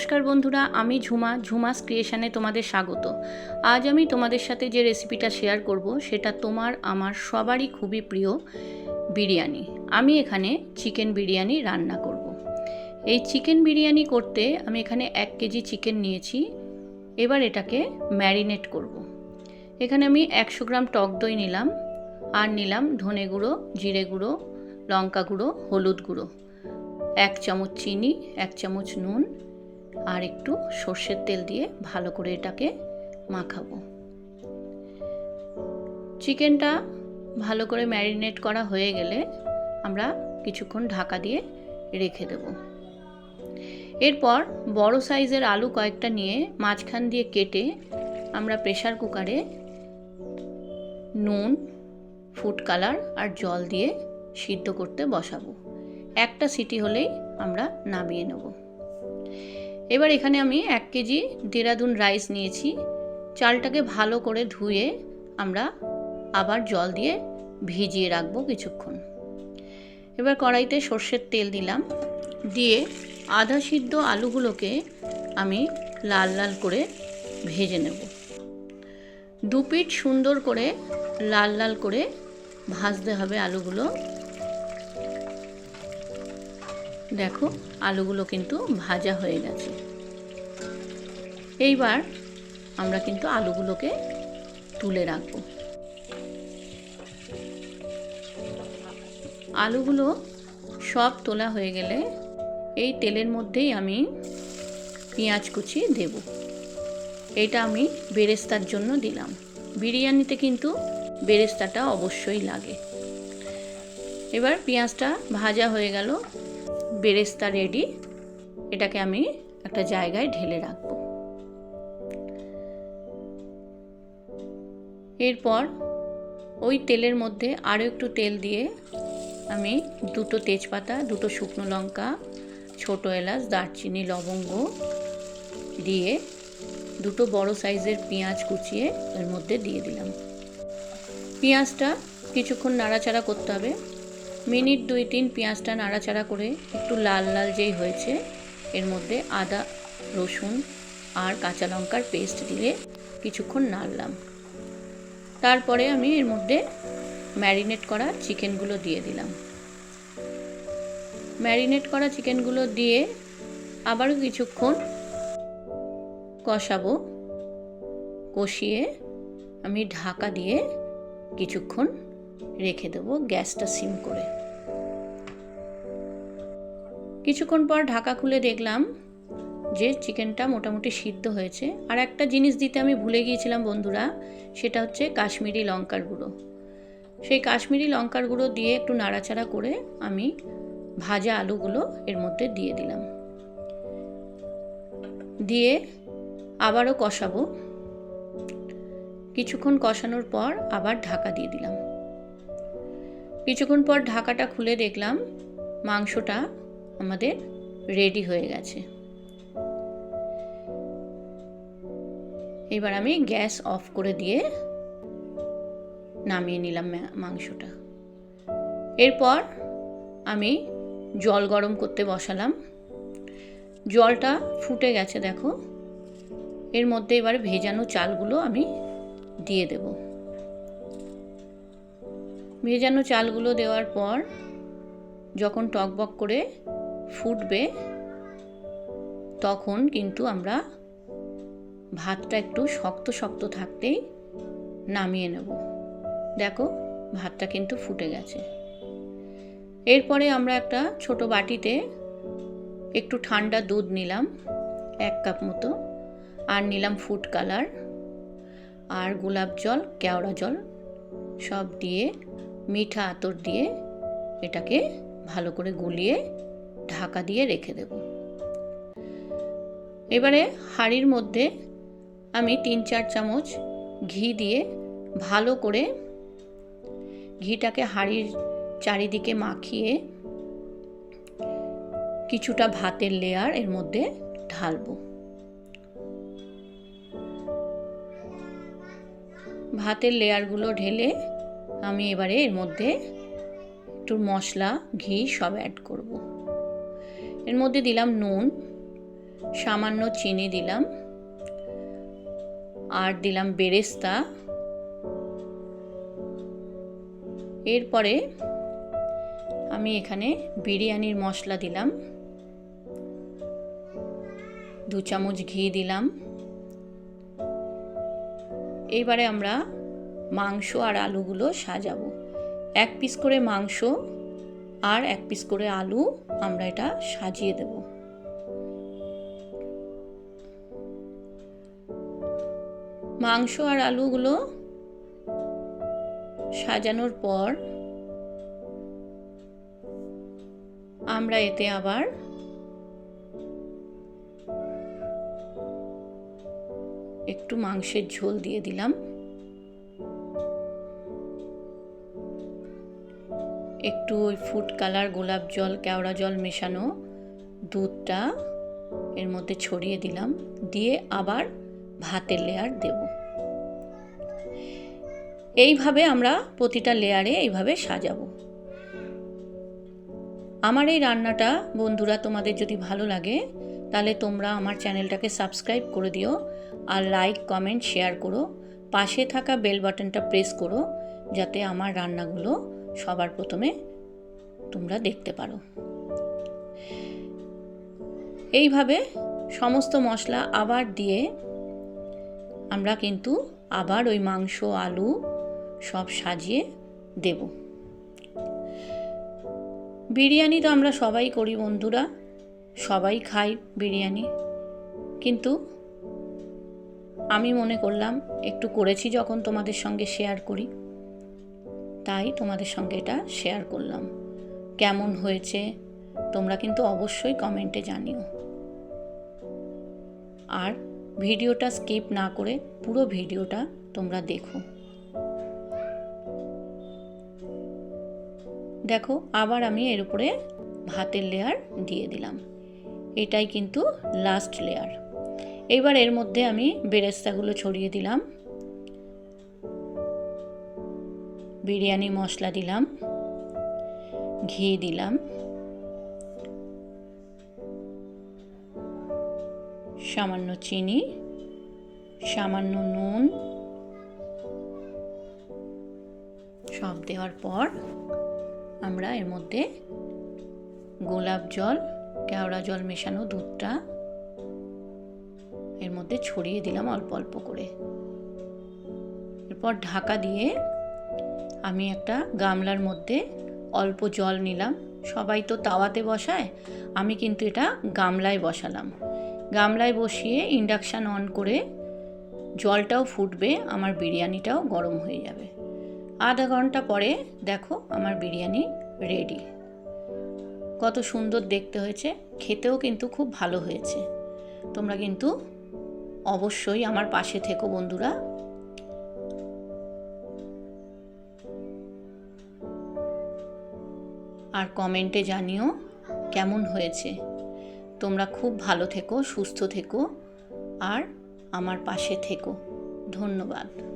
নমস্কার বন্ধুরা, আমি ঝুমা, ঝুমাস ক্রিয়েশানে তোমাদের স্বাগত। আজ আমি তোমাদের সাথে যে রেসিপিটা শেয়ার করব, সেটা তোমার, আমার সবারই খুবই প্রিয় বিরিয়ানি। আমি এখানে চিকেন বিরিয়ানি রান্না করব। এই চিকেন বিরিয়ানি করতে আমি এখানে এক কেজি চিকেন নিয়েছি। এবার এটাকে ম্যারিনেট করব। এখানে আমি একশো গ্রাম টক দই নিলাম। আর নিলাম ধনে গুঁড়ো, জিরে গুঁড়ো, লঙ্কা গুঁড়ো, হলুদ গুঁড়ো। এক চামচ চিনি, এক চামচ নুন আর একটু সর্ষের তেল দিয়ে ভালো করে এটাকে মাখাবো। চিকেনটা ভালো করে ম্যারিনেট করা হয়ে গেলে আমরা কিছুক্ষণ ঢাকা দিয়ে রেখে দেব। এরপর বড় সাইজের আলু কয়েকটা নিয়ে মাঝখান দিয়ে কেটে আমরা প্রেশার কুকারে নুন, ফুড কালার আর জল দিয়ে সিদ্ধ করতে বসাবো। একটা সিটি হলেই আমরা নামিয়ে নেব। এবার এখানে আমি এক কেজি দেরাদুন রাইস নিয়েছি। চালটাকে ভালো করে ধুয়ে আমরা আবার জল দিয়ে ভিজিয়ে রাখব কিছুক্ষণ। এবার কড়াইতে সর্ষের তেল দিলাম। দিয়ে আধা সিদ্ধ আলুগুলোকে আমি লাল লাল করে ভেজে নেব। দুপিট সুন্দর করে লাল লাল করে ভাজতে হবে আলুগুলো। দেখো, আলুগুলো কিন্তু ভাজা হয়ে গেছে। এইবার আমরা কিন্তু আলুগুলোকে তুলে রাখব। আলুগুলো সব তোলা হয়ে গেলে এই তেলের মধ্যেই আমি পেঁয়াজ কুচি দেব। এটা আমি বেরেস্তার জন্য দিলাম। বিরিয়ানিতে কিন্তু বেরেস্তাটা অবশ্যই লাগে। এবার পেঁয়াজটা ভাজা হয়ে গেল। বেরেস্তা রেডি। এটাকে আমি একটা জায়গায় ঢেলে রাখব। এরপর ওই তেলের মধ্যে আরও একটু তেল দিয়ে আমি দুটো তেজপাতা, দুটো শুকনো লঙ্কা, ছোটো এলাচ, দারচিনি, লবঙ্গ দিয়ে দুটো বড় সাইজের পেঁয়াজ কুচিয়ে এর মধ্যে দিয়ে দিলাম। পেঁয়াজটা কিছুক্ষণ নাড়াচাড়া করতে হবে। মিনিট দুই তিন পেঁয়াজটা নাড়াচাড়া করে একটু লাল লাল যেই হয়েছে, এর মধ্যে আদা, রসুন আর কাঁচা লঙ্কার পেস্ট দিয়ে কিছুক্ষণ নাড়লাম। তারপরে আমি এর মধ্যে ম্যারিনেট করা চিকেনগুলো দিয়ে দিলাম। ম্যারিনেট করা চিকেনগুলো দিয়ে আবারও কিছুক্ষণ কষাবো। কষিয়ে আমি ঢাকা দিয়ে কিছুক্ষণ রেখে দেবো গ্যাসটা সিম করে। কিছুক্ষণ পর ঢাকা খুলে দেখলাম যে চিকেনটা মোটামুটি সিদ্ধ হয়েছে। আর একটা জিনিস দিতে আমি ভুলে গিয়েছিলাম বন্ধুরা, সেটা হচ্ছে কাশ্মীরি লঙ্কার গুঁড়ো। সেই কাশ্মীরি লঙ্কার গুঁড়ো দিয়ে একটু নাড়াচাড়া করে আমি ভাজা আলুগুলো এর মধ্যে দিয়ে দিলাম। দিয়ে আবারও কষাবো। কিছুক্ষণ কষানোর পর আবার ঢাকা দিয়ে দিলাম। কিছুক্ষণ পর ঢাকাটা খুলে দেখলাম মাংসটা আমাদের রেডি হয়ে গেছে। এবার আমি গ্যাস অফ করে দিয়ে নামিয়ে নিলাম মাংসটা। এরপর আমি জল গরম করতে বসালাম। জলটা ফুটে গেছে দেখো। এর মধ্যে এবার ভেজানো চালগুলো আমি দিয়ে দেব। ভেজানো চালগুলো দেওয়ার পর যখন টকবক করে ফুটবে, তখন কিন্তু আমরা ভাতটা একটু শক্ত শক্ত থাকতেই নামিয়ে নেব। দেখো, ভাতটা কিন্তু ফুটে গেছে। এরপরে আমরা একটা ছোট বাটিতে একটু ঠান্ডা দুধ নিলাম, এক কাপ মতো, আর নিলাম ফুড কালার, আর গোলাপ জল, কেওড়া জল সব দিয়ে মিঠা আতর দিয়ে এটাকে ভালো করে গুলিয়ে ঢাকা দিয়ে রেখে দেব। এবারে হাঁড়ির মধ্যে আমি তিন চার চামচ ঘি দিয়ে ভালো করে ঘিটাকে হাঁড়ির চারিদিকে মাখিয়ে কিছুটা ভাতের লেয়ার এর মধ্যে ঢালবো। ভাতের লেয়ারগুলো ঢেলে আমি এবারে এর মধ্যে একটু মশলা, ঘি সব অ্যাড করব। এর মধ্যে দিলাম নুন, সামান্য চিনি দিলাম, আর দিলাম বেরেস্তা। এরপরে আমি এখানে বিরিয়ানির মশলা দিলাম, দু চামচ ঘি দিলাম। এইবারে আমরা মাংস আর আলুগুলো সাজাবো। এক পিস করে মাংস আর এক পিস করে আলু আমরা এটা সাজিয়ে দেব। মাংস আর আলুগুলো সাজানোর পর আমরা এতে আবার একটু মাংসের ঝোল দিয়ে দিলাম। একটু ওই ফুড কালার গোলাপ জল, কেওড়া জল মেশানো দুধটা এর মধ্যে ছড়িয়ে দিলাম, দিয়ে আবার ভাতের লেয়ার দেব। এইভাবে আমরা প্রতিটা লেয়ারে এইভাবে সাজাবো। আমার এই রান্নাটা বন্ধুরা তোমাদের যদি ভালো লাগে, তাহলে তোমরা আমার চ্যানেলটাকে সাবস্ক্রাইব করে দিও আর লাইক কমেন্ট শেয়ার করো। পাশে থাকা বেল বাটনটা প্রেস করো, যাতে আমার রান্নাগুলো সবার প্রথমে তোমরা দেখতে পারো। এইভাবে সমস্ত মশলা আবার দিয়ে আমরা কিন্তু আবার ওই মাংস, আলু সব সাজিয়ে দেব। বিরিয়ানি তো আমরা সবাই করি বন্ধুরা, সবাই খাই বিরিয়ানি। কিন্তু আমি মনে করলাম, একটু করেছি যখন তোমাদের সঙ্গে শেয়ার করি। তাই তোমাদের সঙ্গে এটা শেয়ার করলাম। কেমন হয়েছে? তোমরা কিন্তু অবশ্যই কমেন্টে জানিও। আর ভিডিওটা স্কিপ না করে পুরো ভিডিওটা তোমরা দেখো। দেখো, আবার আমি এর উপরে ভাতের লেয়ার দিয়ে দিলাম। এটাই কিন্তু লাস্ট লেয়ার এবার এর মধ্যে আমি বেরেস্তাগুলো ছড়িয়ে দিলাম। বিরিয়ানি, মশলা দিলাম, ঘি দিলাম, সামান্য চিনি, সামান্য নুন, সব দেওয়ার পর আমরা এর মধ্যে গোলাপ জল, কেওড়া জল মেশানো দুধটা এর মধ্যে ছড়িয়ে দিলাম অল্প অল্প করে। এরপর ঢাকা দিয়ে আমি একটা গামলার মধ্যে অল্প জল নিলাম। সবাই তো তাওয়াতে বসায়, আমি কিন্তু এটা গামলায় বসালাম। গামলায় বসিয়ে ইন্ডাকশান অন করে জলটাও ফুটবে, আমার বিরিয়ানিটাও গরম হয়ে যাবে। আধা ঘণ্টা পরে দেখো আমার বিরিয়ানি রেডি কত সুন্দর দেখতে হয়েছে, খেতেও কিন্তু খুব ভালো হয়েছে। তোমরা কিন্তু অবশ্যই আমার পাশে থেকো বন্ধুরা। আর কমেন্টে জানিও কেমন হয়েছে। তোমরা খুব ভালো থেকো, সুস্থ থেকো, আর আমার পাশে থেকো। ধন্যবাদ।